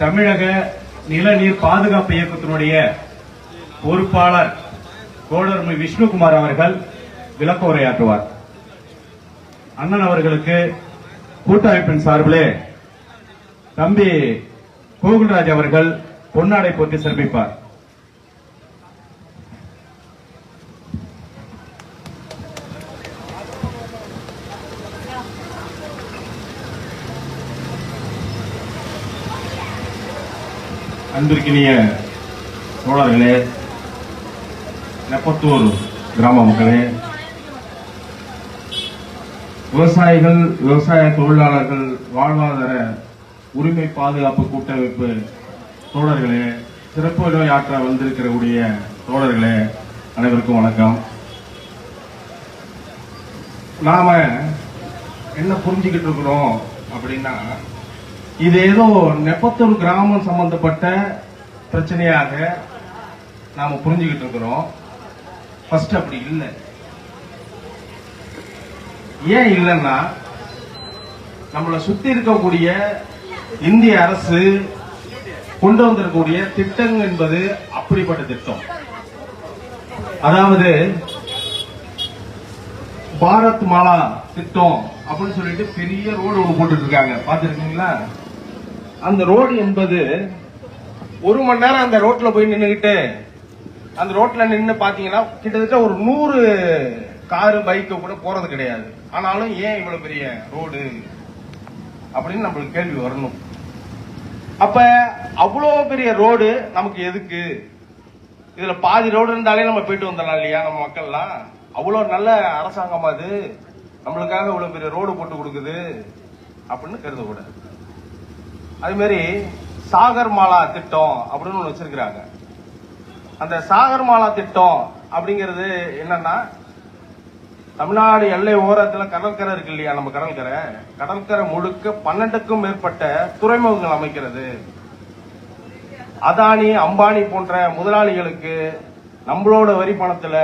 தமிழக நிலநீர் பாதுகாப்பு இயக்கத்தினுடைய பொறுப்பாளர் கோடர்மி விஷ்ணுகுமார் அவர்கள் விளக்க உரையாற்றுவார். அண்ணன் அவர்களுக்கு கூட்டமைப்பின் சார்பிலே தம்பி கோகுல்ராஜ் அவர்கள் பொன்னாடை போட்டு சிறப்பிப்பார். அன்பிற்கினிய தோழர்களே நெப்பத்தூர் கிராம மக்களே விவசாயிகள் விவசாய தொழிலாளர்கள் வாழ்வாதார உரிமை பாதுகாப்பு கூட்டமைப்பு தோழர்களே சிறப்பு உரையாற்ற வந்திருக்கிறக்கூடிய தோழர்களே அனைவருக்கும் வணக்கம். நாம என்ன புரிஞ்சுக்கிட்டு இருக்கிறோம் அப்படின்னா இது ஏதோ நெப்பத்தூர் கிராமம் சம்பந்தப்பட்ட பிரச்சனையாக நாம புரிஞ்சுக்கிட்டு இருக்கிறோம். ஃபர்ஸ்ட் அப்படி இல்லை. ஏன் இல்லைன்னா நம்மளை சுத்தி இருக்கக்கூடிய இந்திய அரசு கொண்டு வந்திருக்கக்கூடிய திட்டம் என்பது அப்படிப்பட்ட திட்டம். அதாவது பாரத் மாலா திட்டம் அப்படின்னு சொல்லிட்டு பெரிய ரோடு ஒன்று போட்டுட்டு இருக்காங்க. பாத்துருக்கீங்களா அந்த ரோடு என்பது ஒரு மணி நேரம் அந்த ரோட்ல போய் நின்றுகிட்டு அந்த ரோட்ல நின்று பாத்தீங்கன்னா கிட்டத்தட்ட ஒரு நூறு காரு பைக்கு கூட போறது கிடையாது. ஆனாலும் ஏன் இவ்வளவு பெரிய ரோடு அப்படின்னு நம்மளுக்கு கேள்வி வரணும். அப்ப அவ்வளோ பெரிய ரோடு நமக்கு எதுக்கு? இதுல பாதி ரோடு இருந்தாலே நம்ம போயிட்டு வந்துடலாம் இல்லையா? நம்ம மக்கள்லாம். அவ்வளோ நல்ல அரசாங்கம் அது. நம்மளுக்காக இவ்வளவு பெரிய ரோடு போட்டு கொடுக்குது அப்படின்னு கருதக்கூடாது. அதுமாரி சாகர் மாலா திட்டம் அப்படின்னு ஒன்று வச்சிருக்கிறாங்க. அந்த சாகர் மாலா திட்டம் அப்படிங்கிறது என்னன்னா தமிழ்நாடு எல்லை ஓரத்தில் கடற்கரை இருக்கு இல்லையா நம்ம கடற்கரை? கடற்கரை முழுக்க பன்னெண்டுக்கும் மேற்பட்ட துறைமுகங்கள் அமைக்கிறது. அதானி அம்பானி போன்ற முதலாளிகளுக்கு நம்மளோட வரி பணத்துல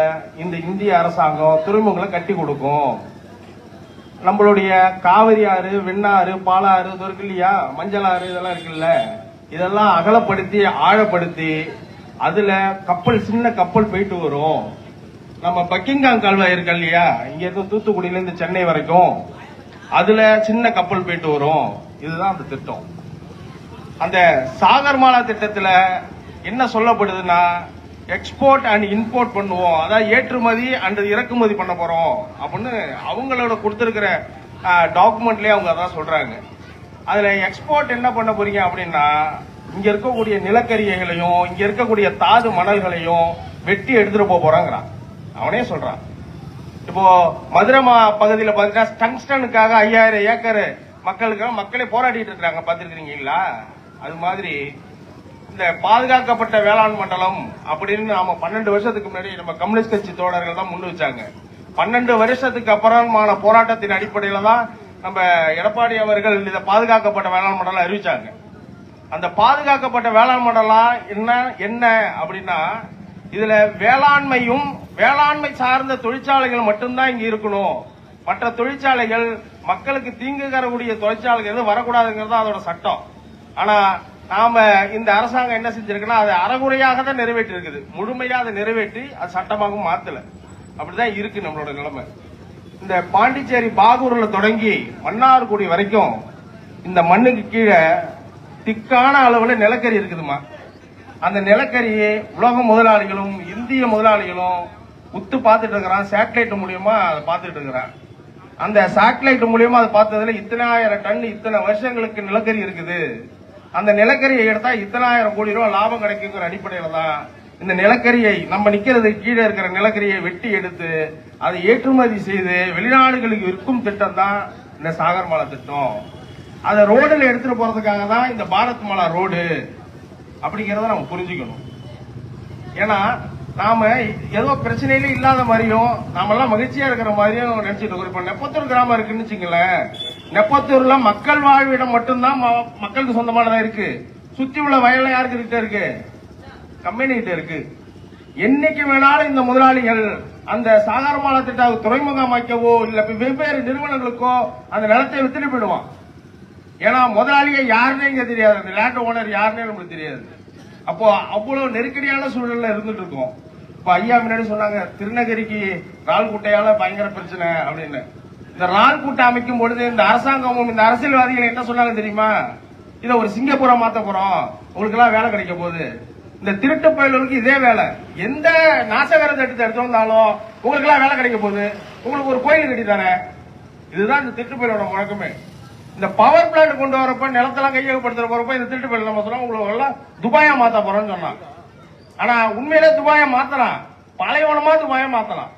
இந்த இந்திய அரசாங்கம் துறைமுகங்களை கட்டி கொடுக்கும். நம்மளுடைய காவிரி ஆறு வெண்ணாறு பாலாறு இது இருக்கு இல்லையா மஞ்சள் ஆறு இதெல்லாம் இருக்குல்ல? இதெல்லாம் அகலப்படுத்தி ஆழப்படுத்தி அதுல கப்பல் சின்ன கப்பல் போயிட்டு வரும். நம்ம பக்கிங்காம் கால்வாய் இருக்கு இல்லையா? இங்க இருந்து தூத்துக்குடியில இருந்து சென்னை வரைக்கும். அதுல சின்ன கப்பல் போயிட்டு வரும். இதுதான் அந்த திட்டம். அந்த சாகர்மாலா திட்டத்துல என்ன சொல்லப்படுதுன்னா எக்ஸ்போர்ட் அண்ட் இம்போர்ட் பண்ணுவோம். அதாவது ஏற்றுமதி அண்ட் இறக்குமதி பண்ண போறோம். அப்படின்னு அவங்களோட கொடுத்துருக்கிற டாக்குமெண்ட்லயே அவங்க அதான் சொல்றாங்க. அதுல எக்ஸ்போர்ட் என்ன பண்ண போறீங்க அப்படின்னா இங்க இருக்கக்கூடிய நிலக்கரியைகளையும் இங்க இருக்கக்கூடிய தாது மணல்களையும் வெட்டி எடுத்துட்டு போக போறாங்கிறான். அவனே சொல்றான். இப்போ மதுரை பகுதியில் பகுதியில பாத்தீங்கன்னா டங்ஸ்டனுக்காக ஐயாயிரம் ஏக்கர் மக்களுக்காக மக்களே போராடிட்டு இருக்கிறாங்க. பார்த்துருக்கீங்களா அது மாதிரி இந்த பாதுகாக்கப்பட்ட வேளாண் மண்டலம் அப்படின்னு நாம பன்னெண்டு வருஷத்துக்கு முன்னாடி நம்ம கம்யூனிஸ்ட் கட்சி தோழர்கள் தான் முன் வச்சாங்க. பன்னெண்டு வருஷத்துக்கு அப்புறமான போராட்டத்தின் அடிப்படையில தான் நம்ம எடப்பாடி அவர்கள் இதை பாதுகாக்கப்பட்ட வேளாண் மண்டலம் அறிவிச்சாங்க. அந்த பாதுகாக்கப்பட்ட வேளாண் மண்டலம் என்ன என்ன அப்படின்னா இதுல வேளாண்மையும் வேளாண்மை சார்ந்த தொழிற்சாலைகள் மட்டும்தான் இங்க இருக்கணும். மற்ற தொழிற்சாலைகள் மக்களுக்கு தீங்கு தரக்கூடிய தொழிற்சாலைகள் எதுவும் வரக்கூடாதுங்கிறது தான் அதோட சட்டம். ஆனா நாம இந்த அரசாங்கம் என்ன செஞ்சிருக்குன்னா அதை அறகுறையாக தான் நிறைவேற்றி இருக்குது முழுமையா அதை நிறைவேற்றி அது சட்டமாகவும் மாத்தல. அப்படிதான் இருக்கு நம்மளோட நிலைமை. இந்த பாண்டிச்சேரி பாகூர்ல தொடங்கி மன்னார்குடி வரைக்கும் இந்த மண்ணுக்கு கீழே திக்கான அளவுல நிலக்கரி இருக்குதுமா அந்த நிலக்கரியை உலக முதலாளிகளும் இந்திய முதலாளிகளும் உத்து பார்த்துட்டு இருக்கிறான். சேட்டலைட் மூலியமா அதை பார்த்துட்டு இருக்கிறான். அந்த சேட்டலைட் மூலியமா அதை பார்த்ததுல இத்தனாயிரம் டன் இத்தனை வருஷங்களுக்கு நிலக்கரி இருக்குது. அந்த நிலக்கரியை எடுத்தா இத்தனாயிரம் கோடி ரூபாய் லாபம் கிடைக்குங்கிற அடிப்படையில தான் இந்த நிலக்கரியை நம்ம நிக்கிறது கீழே இருக்கிற நிலக்கரியை வெட்டி எடுத்து அதை ஏற்றுமதி செய்து வெளிநாடுகளுக்கு விற்கும் திட்டம் தான் இந்த சாகர்மாலா திட்டம். அதை ரோடுல எடுத்துட்டு போறதுக்காக தான் இந்த பாரத் மாலா ரோடு அப்படிங்கறத நம்ம புரிஞ்சுக்கணும். ஏன்னா நாம ஏதோ பிரச்சனையிலே இல்லாத மாதிரியும் நாம எல்லாம் மகிழ்ச்சியா இருக்கிற மாதிரியும் நினைச்சிட்டு இருக்கோம். இப்ப நெப்பத்தூர் கிராமம் இருக்குன்னு வச்சுங்களேன் நெப்பத்தூர்ல மக்கள் வாழ்விடம் மட்டும்தான் ம- மக்களுக்கு சொந்தமானதா இருக்கு. சுத்தி உள்ள வயல்ல யாருக்கு கிட்ட இருக்கு? கம்பெனி கிட்ட இருக்கு. என்னைக்கு வேணாலும் இந்த முதலாளிகள் அந்த சாதாரணமான திட்டம் துறைமுகம் அமைக்கவோ இல்ல வெவ்வேறு நிறுவனங்களுக்கோ அந்த நிலத்தை வித்துட்டு போயிடுவான். ஏன்னா முதலாளியை யாருன்னே இங்க தெரியாது. அந்த லேண்ட் ஓனர் யாருன்னே நம்மளுக்கு தெரியாது. அப்போ அவ்வளவு நெருக்கடியான சூழல்ல இருந்துட்டு இருக்கோம். இப்ப ஐயா முன்னாடி சொன்னாங்க திருநகரிக்கு கால் குட்டையால பயங்கர பிரச்சனை அப்படின்னு. இந்த ரால் கூட்டம் அமைக்கும் பொழுது இந்த அரசாங்கமும் இந்த அரசியல்வாதிகள் என்ன சொன்னாங்க தெரியுமா? இதை ஒரு சிங்கப்பூரா மாத்த போறோம். உங்களுக்கு எல்லாம் வேலை கிடைக்க போகுது. இந்த திருட்டு பயல்களுக்கு இதே வேலை. எந்த நாசகர திட்டத்தை எடுத்தோம்னாலும் உங்களுக்கு எல்லாம் வேலை கிடைக்க போகுது. உங்களுக்கு ஒரு கோயில் கட்டி தானே இதுதான் இந்த திருட்டு பயிலோட முழக்கமே இந்த பவர் பிளான்ட் கொண்டு வரப்ப நிலத்தெல்லாம் கையகப்படுத்துற போறப்ப இந்த திருட்டு பயல் நம்ம சொன்னோம் உங்களுக்கு எல்லாம் துபாயா மாத்த போறோம்னு சொன்னான். ஆனா உண்மையிலே துபாயா மாத்தலாம். பழையவனமா துபாயா மாத்தலாம்.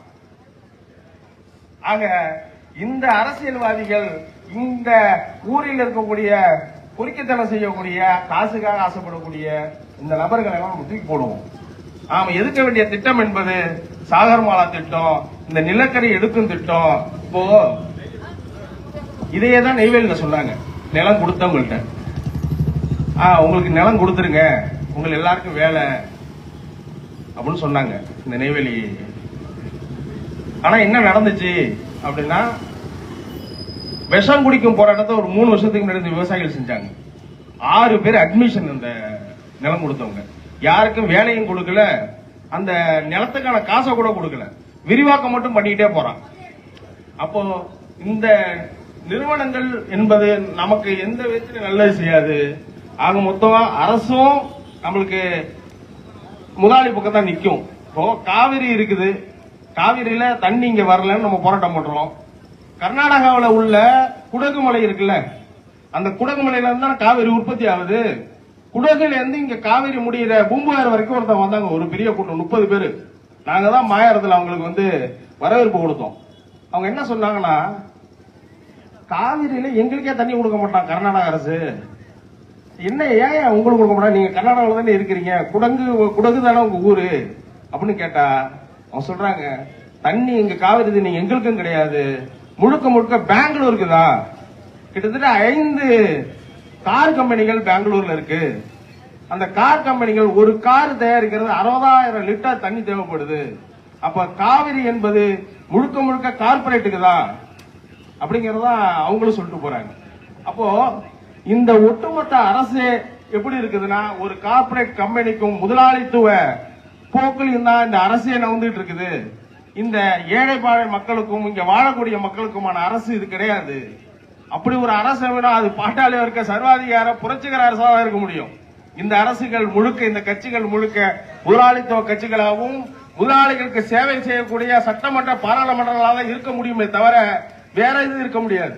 ஆக இந்த அரசியல்வாதிகள் இந்த ஊரில் இருக்கக்கூடிய பொறிக்கத்தனம் செய்யக்கூடிய காசுக்காக ஆசைப்படக்கூடிய இந்த நபர்களை எல்லாம் நம்ம தூக்கி போடுவோம். நாம எதுக்க வேண்டிய திட்டம் என்பது சாகர்மாலா திட்டம் இந்த நிலக்கரி எடுக்கும் திட்டம். இப்போ இதையே தான் நெய்வேலியில சொன்னாங்க. நிலம் கொடுத்தவங்கள்ட்ட. ஆ உங்களுக்கு நிலம் கொடுத்துருங்க. உங்க எல்லாருக்கும் வேலை அப்படின்னு சொன்னாங்க இந்த நெய்வேலி. ஆனா என்ன நடந்துச்சு? அப்படின்னா விஷம் குடிக்கும் போராட்டத்தை ஒரு மூணு வருஷத்துக்கு முன்னாடி விவசாயிகள் செஞ்சாங்க. ஆறு பேர் அட்மிஷன் இந்த நிலம் கொடுத்தவங்க. யாருக்கும் வேலையும் கொடுக்கல. அந்த நிலத்துக்கான காசை கூட கொடுக்கல. விரிவாக்கம் மட்டும் பண்ணிக்கிட்டே போறான். அப்போ இந்த நிறுவனங்கள் என்பது நமக்கு எந்த விதத்திலும் நல்லது செய்யாது. ஆக மொத்தமா அரசும் நம்மளுக்கு முதலாளி பக்கம் தான் நிற்கும் இப்போ காவிரி இருக்குது. காவிரியில தண்ணி இங்க வரலன்னு நம்ம போராட்டம் பண்றோம். கர்நாடகாவில் உள்ள குடகு மலை இருக்குல்ல அந்த குடகுமலையில இருந்து தான் காவிரி உற்பத்தி ஆகுது. குடகுல இருந்து இங்க காவிரி முடியிற பூம்புகார் வரைக்கும் ஒருத்தன் வந்தாங்க ஒரு பெரிய கூட்டம் முப்பது பேர். நாங்க தான் மாயாரத்தில் அவங்களுக்கு வந்து வரவேற்பு கொடுத்தோம். அவங்க என்ன சொன்னாங்கன்னா காவிரியில எங்களுக்கே தண்ணி கொடுக்க மாட்டான் கர்நாடக அரசு. என்ன ஏன் உங்களுக்கு கொடுக்க மாட்டாங்க? நீங்க கர்நாடகாவில் தானே இருக்கிறீங்க. குடங்கு குடகு தானே உங்க ஊரு? அப்படின்னு கேட்டா அவங்க சொல்றாங்க தண்ணி இங்க காவிரி தண்ணி எங்களுக்கும் கிடையாது. முழுக்க முழுக்க பெங்களூருக்கு தான் கிட்டத்தட்ட ஐந்து கார் கம்பெனிகள் பெங்களூர்ல இருக்கு. அந்த கார் கம்பெனிகள் ஒரு கார் தயாரிக்கிறது அறுபதாயிரம் லிட்டர் தண்ணி தேவைப்படுது. அப்ப காவிரி என்பது முழுக்க முழுக்க கார்பரேட்டுக்கு தான் அப்படிங்கறதா அவங்களும் சொல்லிட்டு போறாங்க. அப்போ இந்த ஒட்டுமொத்த அரசு எப்படி இருக்குதுன்னா ஒரு கார்ப்பரேட் கம்பெனிக்கும் முதலாளித்துவ போக்கில் தான் இந்த அரசே நவுந்துட்டு இருக்குது. இந்த ஏழை பாழை மக்களுக்கும் இங்க வாழக்கூடிய மக்களுக்குமான அரசு இது கிடையாது. அப்படி ஒரு அரசு வேணா அது பாட்டாளி இருக்க சர்வாதிகார புரட்சிகர அரசாக இருக்க முடியும். இந்த அரசுகள் முழுக்க இந்த கட்சிகள் முழுக்க முதலாளித்துவ கட்சிகளாகவும் முதலாளிகளுக்கு சேவை செய்யக்கூடிய சட்டமன்ற பாராளுமன்றங்களாக இருக்க முடியுமே தவிர வேற எதுவும் இருக்க முடியாது.